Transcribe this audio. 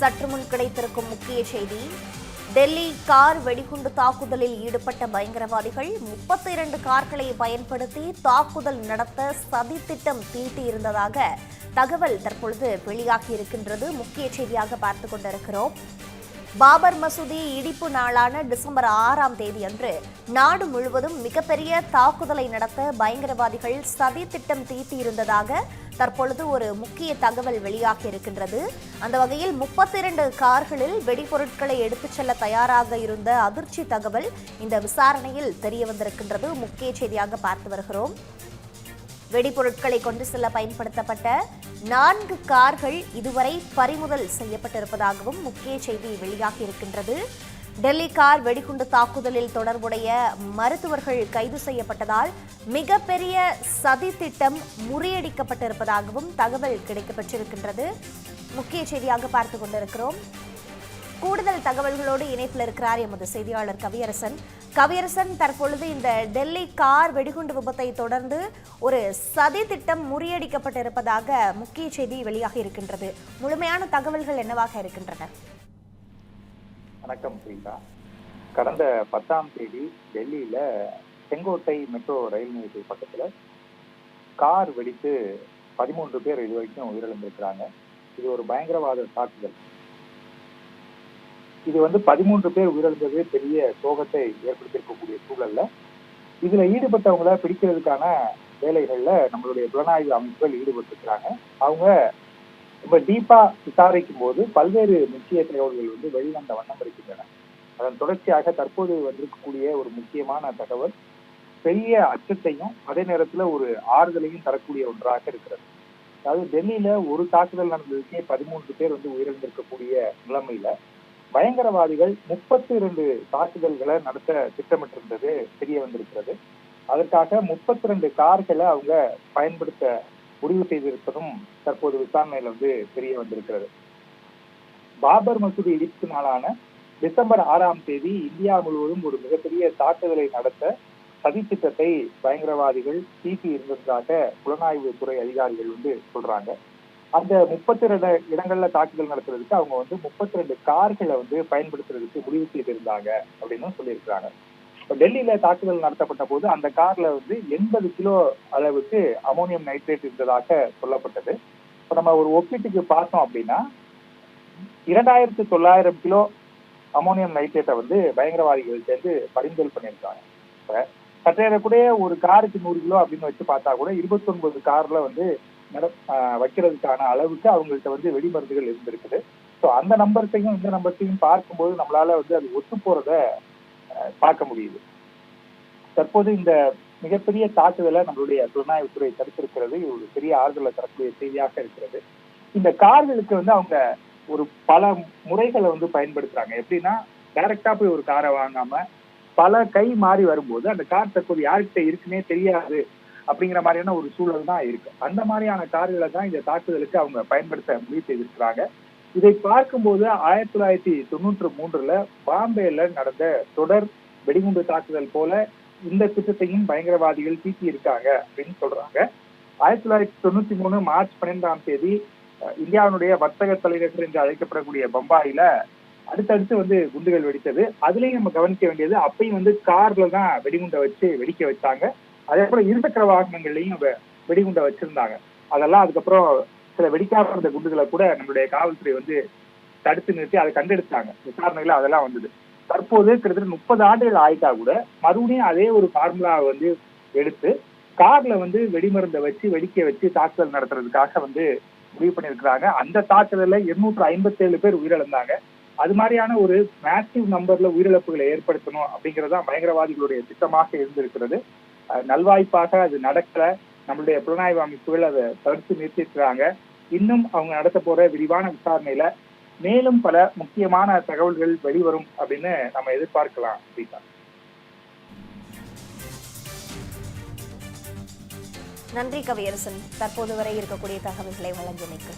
சற்று முன் கிடைத்திருக்கும் முக்கிய செய்தி. டெல்லி கார் வெடிகுண்டு தாக்குதலில் ஈடுபட்ட பயங்கரவாதிகள் முப்பத்தி இரண்டு கார்களை பயன்படுத்தி தாக்குதல் நடத்த சதித்திட்டம் தீட்டியிருந்ததாக தகவல் தற்பொழுது வெளியாகி இருக்கின்றது முக்கிய செய்தியாக பார்த்து கொண்டிருக்கிறோம். பாபர் மசூதி இடிப்பு நாளான டிசம்பர் ஆறாம் தேதி அன்று நாடு முழுவதும் மிகப்பெரிய தாக்குதலை நடத்த பயங்கரவாதிகள் சதி திட்டம் தீட்டியிருந்ததாக தற்பொழுது ஒரு முக்கிய தகவல் வெளியாகி இருக்கின்றது. அந்த வகையில் முப்பத்தி இரண்டு கார்களில் வெடிபொருட்களை எடுத்துச் செல்ல தயாராக இருந்த அதிர்ச்சி தகவல் இந்த விசாரணையில் தெரிய வந்திருக்கின்றது. முக்கிய செய்தியாக பார்த்து வருகிறோம். வெடிபொருட்களை கொண்டு செல்ல பயன்படுத்தப்பட்ட நான்கு கார்கள் இதுவரை பறிமுதல் செய்யப்பட்டிருப்பதாகவும் முக்கிய செய்தி வெளியாகி இருக்கின்றது. டெல்லி கார் வெடிகுண்டு தாக்குதலில் தொடர்புடைய மருத்துவர்கள் கைது செய்யப்பட்டதால் மிகப்பெரிய சதி திட்டம் முறியடிக்கப்பட்டிருப்பதாகவும் தகவல் கிடைக்கப்பெற்றிருக்கின்றது. முக்கிய செய்தியாக பார்த்து கொண்டிருக்கிறோம். கூடுதல் தகவல்களோடு இணைப்பில் இருக்கிறார் எமது செய்தியாளர் கவியரசன். கவியரசன் தற்பொழுது இந்த டெல்லி கார் வெடிகுண்டு விபத்தை தொடர்ந்து ஒரு சதி திட்டம் முறியடிக்கப்பட்டிருப்பதாக முக்கிய செய்தி வெளியாகி இருக்கின்றது. முழுமையான தகவல்கள் என்னவாக இருக்கின்றன? வணக்கம் பிரியங்கா கடந்த பத்தாம் தேதி டெல்லியில செங்கோட்டை மெட்ரோ ரயில் நிலையத்து பக்கத்துல கார் வெடித்து பதிமூன்று பேர் இது வரைக்கும் உயிரிழந்திருக்கிறாங்க. இது ஒரு பயங்கரவாத தாக்குதல். இது வந்து பதிமூன்று பேர் உயிரிழந்தது பெரிய சோகத்தை ஏற்படுத்தியிருக்கக்கூடிய சூழல்ல. இதுல ஈடுபட்டவங்கள பிடிக்கிறதுக்கான வேலைகள்ல நம்மளுடைய புலனாய்வு அமைப்புகள் ஈடுபட்டிருக்கிறாங்க. அவங்க ரொம்ப டீப்பா விசாரிக்கும் போது பல்வேறு முக்கிய தகவல்கள் வந்து வெளிவந்த வண்ணம் இருக்கின்றன. அதன் தொடர்ச்சியாக தற்போது வந்திருக்கக்கூடிய ஒரு முக்கியமான தகவல் பெரிய அச்சத்தையும் அதே நேரத்துல ஒரு ஆறுதலையும் தரக்கூடிய ஒன்றாக இருக்கிறது. அதாவது டெல்லியில ஒரு தாக்குதல் நடந்ததுக்கே பதிமூன்று பேர் வந்து உயிரிழந்திருக்கக்கூடிய நிலைமையில பயங்கரவாதிகள் முப்பத்தி இரண்டு தாக்குதல்களை நடத்த திட்டமிட்டிருந்தது தெரிய வந்திருக்கிறது. அதற்காக முப்பத்தி ரெண்டு கார்களை அவங்க பயன்படுத்த முடிவு செய்திருப்பதும் தற்போது விசாரணையில வந்து தெரிய வந்திருக்கிறது. பாபர் மசூதி இடிப்பு நாளான டிசம்பர் ஆறாம் தேதி இந்தியா முழுவதும் ஒரு மிகப்பெரிய தாக்குதலை நடத்த சதித்திட்டத்தை பயங்கரவாதிகள் தீட்டி இருந்ததாக புலனாய்வு துறை அதிகாரிகள் வந்து சொல்றாங்க. அந்த முப்பத்தி ரெண்டு இடங்கள்ல தாக்குதல் நடத்துறதுக்கு அவங்க வந்து முப்பத்தி ரெண்டு கார்களை வந்து பயன்படுத்துறதுக்கு முடிவு செய்திருந்தாங்க அப்படின்னு சொல்லியிருக்கிறாங்க. டெல்லியில தாக்குதல் நடத்தப்பட்ட போது அந்த கார்ல வந்து எண்பது கிலோ அளவுக்கு அமோனியம் நைட்ரேட் இருந்ததாக சொல்லப்பட்டது. இப்ப நம்ம ஒரு ஒப்பீட்டுக்கு பார்த்தோம் அப்படின்னா இரண்டாயிரத்தி தொள்ளாயிரம் கிலோ அமோனியம் நைட்ரேட்டை வந்து பயங்கரவாதிகள் சேர்ந்து பறிமுதல் பண்ணியிருக்காங்க. இப்ப கூட ஒரு காருக்கு நூறு கிலோ அப்படின்னு வச்சு பார்த்தா கூட இருபத்தி ஒன்பது கார்ல வந்து நட- ஆஹ் வைக்கிறதுக்கான அளவுக்கு அவங்கள்ட்ட வந்து வெடிமருந்துகள் இருந்திருக்குது. ஸோ அந்த நம்பர்ஸையும் இந்த நம்பர்ஸையும் பார்க்கும்போது நம்மளால வந்து அது ஒத்து போறத பார்க்க முடியுது. தற்போது இந்த மிகப்பெரிய தாக்குதலை நம்மளுடைய புலனாய்வுத்துறை தடுத்திருக்கிறது. இது ஒரு பெரிய ஆறுதலை தரக்கூடிய செய்தியாக இருக்கிறது. இந்த கார்களுக்கு வந்து அவங்க ஒரு பல முறைகளை வந்து பயன்படுத்துறாங்க. எப்படின்னா டைரக்டா போய் ஒரு காரை வாங்காம பல கை மாறி வரும்போது அந்த கார் தற்போது யார்கிட்ட இருக்குன்னே தெரியாது. அப்படிங்கிற மாதிரியான ஒரு சூழல் தான் இருக்கு. அந்த மாதிரியான கார்களை தான் இந்த தாக்குதலுக்கு அவங்க பயன்படுத்த முடிவு செய்திருக்கிறாங்க. இதை பார்க்கும்போது ஆயிரத்தி தொள்ளாயிரத்தி தொண்ணூற்று மூன்றுல பாம்பேல நடந்த தொடர் வெடிகுண்டு தாக்குதல் போல இந்த திட்டத்தையும் பயங்கரவாதிகள் தீட்டி இருக்காங்க அப்படின்னு சொல்றாங்க. ஆயிரத்தி தொள்ளாயிரத்தி தொண்ணூத்தி மூணு மார்ச் பன்னெண்டாம் தேதி இந்தியாவினுடைய வர்த்தக தலைநகர் என்று அழைக்கப்படக்கூடிய பம்பாயில அடுத்தடுத்து வந்து குண்டுகள் வெடித்தது. அதுலயும் நம்ம கவனிக்க வேண்டியது அப்பயும் வந்து கார்ல தான் வெடிகுண்டை வச்சு வெடிக்க வச்சாங்க. அதே போல இருசக்கர வாகனங்கள்லயும் வெடிகுண்ட வெடிகுண்டை வச்சிருந்தாங்க. அதெல்லாம் அதுக்கப்புறம் சில வெடிக்காம இருந்த குண்டுகளை கூட நம்மளுடைய காவல்துறை வந்து தடுத்து நிறுத்தி அதை கண்டெடுத்தாங்க. விசாரணையில அதெல்லாம் வந்தது. தற்போது கிட்டத்தட்ட முப்பது ஆண்டுகள் ஆயிட்டா கூட மறுபடியும் அதே ஒரு ஃபார்முலாவை வந்து எடுத்து கார்ல வந்து வெடிமருந்தை வச்சு வெடிக்க வச்சு தாக்குதல் நடத்துறதுக்காக வந்து முடிவு பண்ணியிருக்கிறாங்க. அந்த தாக்குதல்ல இருநூற்று ஐம்பத்தி ஏழு பேர் உயிரிழந்தாங்க. அது மாதிரியான ஒரு மேசிவ் நம்பர்ல உயிரிழப்புகளை ஏற்படுத்தணும் அப்படிங்கறதுதான் பயங்கரவாதிகளுடைய திட்டமாக இருந்திருக்கிறது. நல்வாய்ப்பாக அது நடக்கல. நம்மளுடைய புலனாய்வு அமைப்புகள் அதை தடுத்து நிறுத்திருக்கிறாங்க இன்னும் அவங்க நடத்த போற விரிவான விசாரணையில மேலும் பல முக்கியமான தகவல்கள் வெளிவரும் அப்படின்னு நம்ம எதிர்பார்க்கலாம் அப்படின்னா நன்றி கவியரசன். தற்போது வரை இருக்கக்கூடிய தகவல்களை வழங்கியமைக்கு.